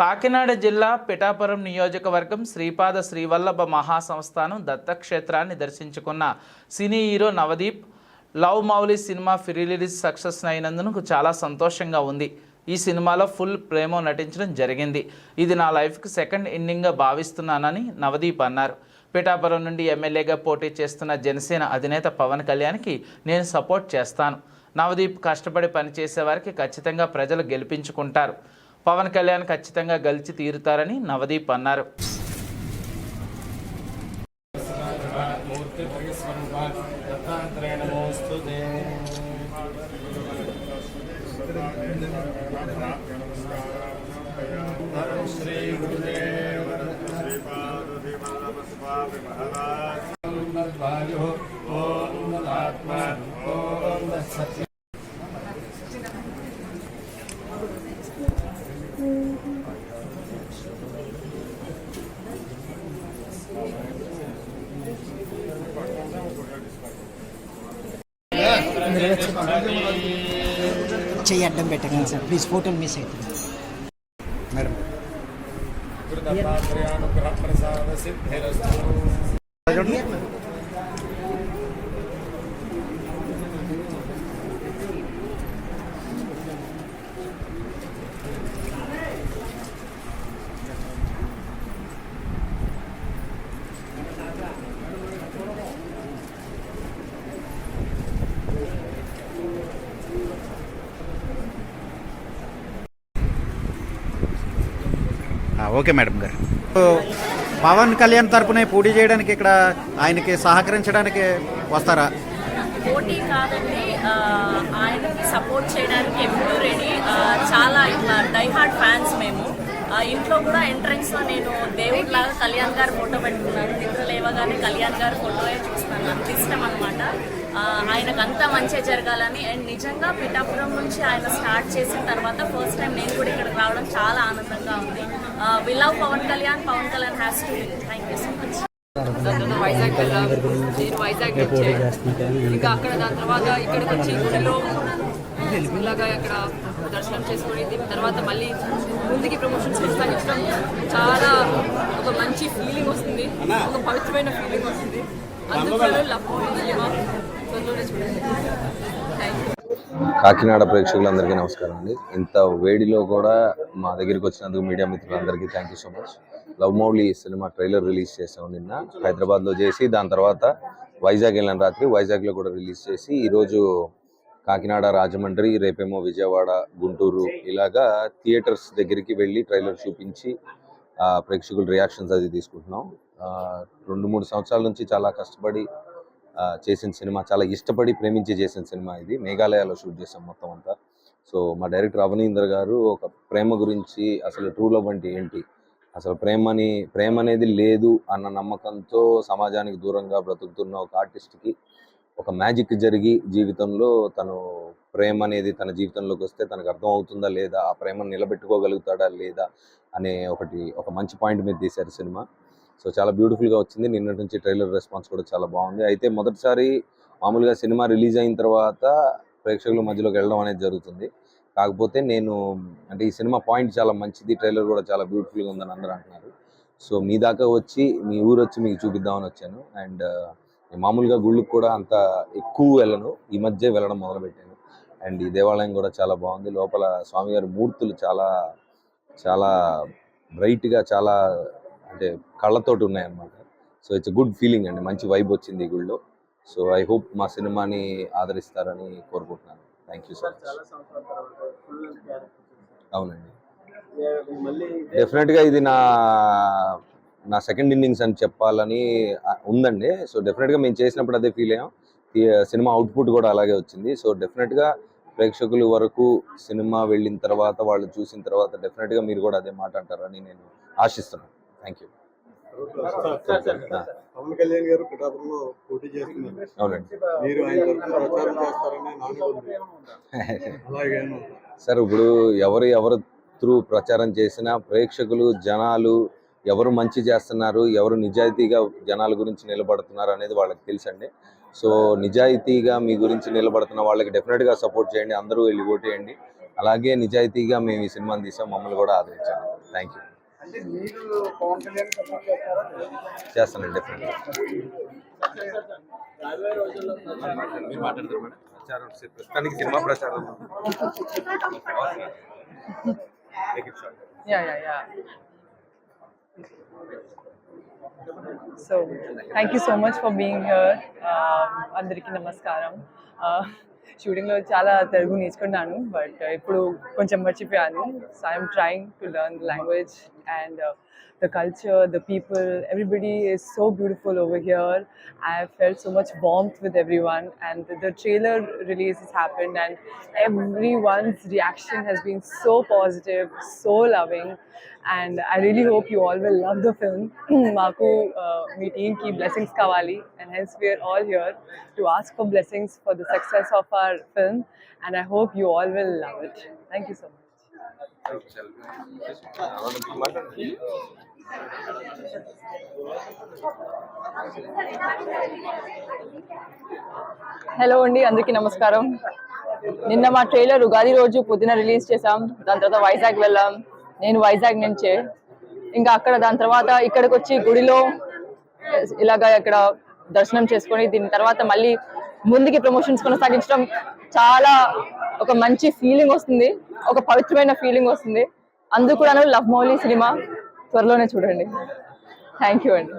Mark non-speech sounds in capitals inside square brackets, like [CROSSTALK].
కాకినాడ జిల్లా పిఠాపురం నియోజకవర్గం శ్రీపాద శ్రీవల్లభ మహాసంస్థానం దత్తక్షేత్రాన్ని దర్శించుకున్న cine hero Navdeep love Mouli cinema pre release success అయినందుకు చాలా సంతోషంగా ఉంది. ఈ సినిమాలో ఫుల్ ప్రేమో నటించడం జరిగింది. ఇది నా లైఫ్కి సెకండ్ ఇన్నింగ్గా భావిస్తున్నానని నవదీప్ అన్నారు. పిఠాపురం నుండి ఎమ్మెల్యేగా పోటీ చేస్తున్న జనసేన అధినేత పవన్ కళ్యాణ్కి నేను సపోర్ట్ చేస్తాను. నవదీప్ కష్టపడి పనిచేసే వారికి ఖచ్చితంగా ప్రజలు గెలిపించుకుంటారు. పవన్ కళ్యాణ్ ఖచ్చితంగా గెలిచి తీరుతారని నవదీప్ అన్నారు. చెయ్యి అడ్డం పెట్టకండి సార్ ప్లీజ్ ఫోటోలు మిస్ అవుతుంది మేడం ఆ, ఓకే మేడం గారు. పవన్ కళ్యాణ్ తరపున పోటీ చేయడానికి ఇక్కడ ఆయనకి సహకరించడానికి వస్తారా? పోటీ కాదండి ఆయనకి సపోర్ట్ చేయడానికి ఎప్పుడూ రెడీ చాలా ఇట్లా డైహార్డ్ ఫ్యాన్స్ మేము. ఆ, ఇంట్లో కూడా ఎంట్రన్స్లో నేను దేవుడిలాగా కళ్యాణ్ గారి ఫోటో పెట్టుకున్నాను. నిద్ర లేవగానే కళ్యాణ్ గారి ఫోటోయే చూస్తాను. అంత ఇష్టం అనమాట ఆయనకు అంతా మంచిగా జరగాలని. అండ్ నిజంగా పిఠాపురం నుంచి ఆయన స్టార్ట్ చేసిన తర్వాత ఫస్ట్ టైం నేను కూడా ఇక్కడికి రావడం చాలా ఆనందంగా ఉంది. We love Pavan Kalyan Pavan Kalyan has to thank you so much Vizag వెళ్ళాను నేను వైజాగ్ వచ్చాను ఇంకా అక్కడ దాని తర్వాత ఇక్కడికి వచ్చి గుడిలో ఇలాగా ఇక్కడ దర్శనం చేసుకొని దీని తర్వాత మళ్ళీ ముందుకి ప్రమోషన్స్ ఇష్టం. చాలా ఒక మంచి ఫీలింగ్ వస్తుంది. ఒక పవిత్రమైన ఫీలింగ్ వస్తుంది. అందుకని లవ్ థ్యాంక్ యూ కాకినాడ ప్రేక్షకులందరికీ నమస్కారం అండి. ఇంత వేడిలో కూడా మా దగ్గరికి వచ్చినందుకు మీడియా మిత్రులందరికీ thank you so much love Mouli cinema trailer release చేసాం నిన్న. హైదరాబాద్లో చేసి దాని తర్వాత వైజాగ్ వెళ్ళిన రాత్రి వైజాగ్లో కూడా రిలీజ్ చేసి ఈరోజు కాకినాడ రాజమండ్రి రేపేమో విజయవాడ గుంటూరు ఇలాగా థియేటర్స్ దగ్గరికి వెళ్ళి ట్రైలర్ చూపించి ఆ, ప్రేక్షకుల రియాక్షన్స్ అది తీసుకుంటున్నాం. రెండు మూడు సంవత్సరాల నుంచి చాలా కష్టపడి చేసిన సినిమా చాలా ఇష్టపడి ప్రేమించి చేసిన సినిమా ఇది. మేఘాలయాలో షూట్ చేసాం మొత్తం అంతా. సో మా డైరెక్టర్ అవనీందర్ గారు ఒక ప్రేమ గురించి అసలు ట్రూ లవ్ అంటే ఏంటి? అసలు ప్రేమని ప్రేమ అనేది లేదు అన్న నమ్మకంతో సమాజానికి దూరంగా బ్రతుకుతున్న ఒక ఆర్టిస్ట్కి ఒక మ్యాజిక్ జరిగి జీవితంలో తను ప్రేమ అనేది తన జీవితంలోకి వస్తే తనకు అర్థం అవుతుందా లేదా? ఆ ప్రేమను నిలబెట్టుకోగలుగుతాడా లేదా? అనే ఒకటి ఒక మంచి పాయింట్ మీద తీశారు సినిమా. సో చాలా బ్యూటిఫుల్గా వచ్చింది. నిన్నటి నుంచి ట్రైలర్ రెస్పాన్స్ కూడా చాలా బాగుంది. అయితే మొదటిసారి మామూలుగా సినిమా రిలీజ్ అయిన తర్వాత ప్రేక్షకుల మధ్యలోకి వెళ్ళడం అనేది జరుగుతుంది. కాకపోతే నేను అంటే ఈ సినిమా పాయింట్ చాలా మంచిది. ట్రైలర్ కూడా చాలా బ్యూటిఫుల్గా ఉందని అందరూ అంటున్నారు. సో మీ దాకా వచ్చి మీ ఊరు వచ్చి మీకు చూపిద్దామని వచ్చాను. అండ్ మామూలుగా గుళ్ళకు కూడా అంత ఎక్కువ వెళ్ళను. ఈ మధ్య వెళ్ళడం మొదలుపెట్టాను. అండ్ ఈ దేవాలయం కూడా చాలా బాగుంది. లోపల స్వామివారి మూర్తులు చాలా చాలా బ్రైట్గా చాలా అంటే కళ్ళతోటి ఉన్నాయన్నమాట. సో ఇట్స్ గుడ్ ఫీలింగ్ అండి. మంచి వైబ్ వచ్చింది ఈ గుళ్ళో. సో ఐ హోప్ మా సినిమాని ఆదరిస్తారని కోరుకుంటున్నాను. థ్యాంక్ యూ సో మచ్ అవునండి. డెఫినెట్గా ఇది నా నా సెకండ్ ఇన్నింగ్స్ అని చెప్పాలని ఉందండి. సో డెఫినెట్గా మేము చేసినప్పుడు అదే ఫీల్ అయ్యాం. సినిమా అవుట్పుట్ కూడా అలాగే వచ్చింది. సో డెఫినెట్గా ప్రేక్షకుల వరకు సినిమా వెళ్ళిన తర్వాత వాళ్ళు చూసిన తర్వాత డెఫినెట్గా మీరు కూడా అదే మాట అంటారని నేను ఆశిస్తున్నాను. థ్యాంక్ యూ పవన్ కళ్యాణ్ గారు పిఠాపురంలో పోటీ చేస్తున్నారు. మీరు ఆయన ప్రచారం చేస్తారని సార్ ఇప్పుడు ఎవరు ఎవరు త్రూ ప్రచారం చేసినా ప్రేక్షకులు జనాలు ఎవరు మంచి చేస్తున్నారు ఎవరు నిజాయితీగా జనాల గురించి నిలబడుతున్నారు అనేది వాళ్ళకి తెలుసండి. సో నిజాయితీగా మీ గురించి నిలబడుతున్న వాళ్ళకి డెఫినెట్గా సపోర్ట్ చేయండి అందరూ వెళ్ళి ఓటేయండి. అలాగే నిజాయితీగా మేము ఈ సినిమాని తీసాం మమ్మల్ని కూడా ఆదరించండి. థ్యాంక్ యూ అంటే మీరు పవన్ కళ్యాణ్ సపోర్ట్ చేస్తారా చేస్తానండి డెఫినెట్గా ప్రస్తుతానికి సినిమా ప్రచారం Yeah, yeah, yeah. So, thank you so much for being here. Um, అందరికీ నమస్కారం షూటింగ్లో చాలా తెలుగు నేర్చుకున్నాను బట్ ఇప్పుడు కొంచెం మర్చిపోయాను so I'm trying to learn the and uh, the culture, the people, everybody is so beautiful over here. I felt so much warmth with everyone, and the, the trailer release has happened, and everyone's reaction has been so positive, so loving, and I really hope you all will love the film. [CLEARS THROAT] Maku, uh, my team, keep blessings Kawali, and hence we are all here to ask for blessings for the success of our film, and I hope you all will love it. Thank you so much. Hello అండి అందరికీ నమస్కారం. నిన్న మా trailer Ugadi రోజు పొద్దున release చేసాం దాని తర్వాత వైజాగ్ వెళ్ళాం. నేను వైజాగ్ నుంచే. ఇంకా అక్కడ దాని తర్వాత ఇక్కడికి వచ్చి గుడిలో ఇలాగా ఇక్కడ దర్శనం చేసుకొని దీని తర్వాత మళ్ళీ ముందుకి ప్రమోషన్స్ కొనసాగించడం చాలా ఒక మంచి ఫీలింగ్ వస్తుంది. ఒక పవిత్రమైన ఫీలింగ్ వస్తుంది. అందుకు కూడా లవ్ మౌలి సినిమా త్వరలోనే చూడండి. థ్యాంక్ యూ అండి.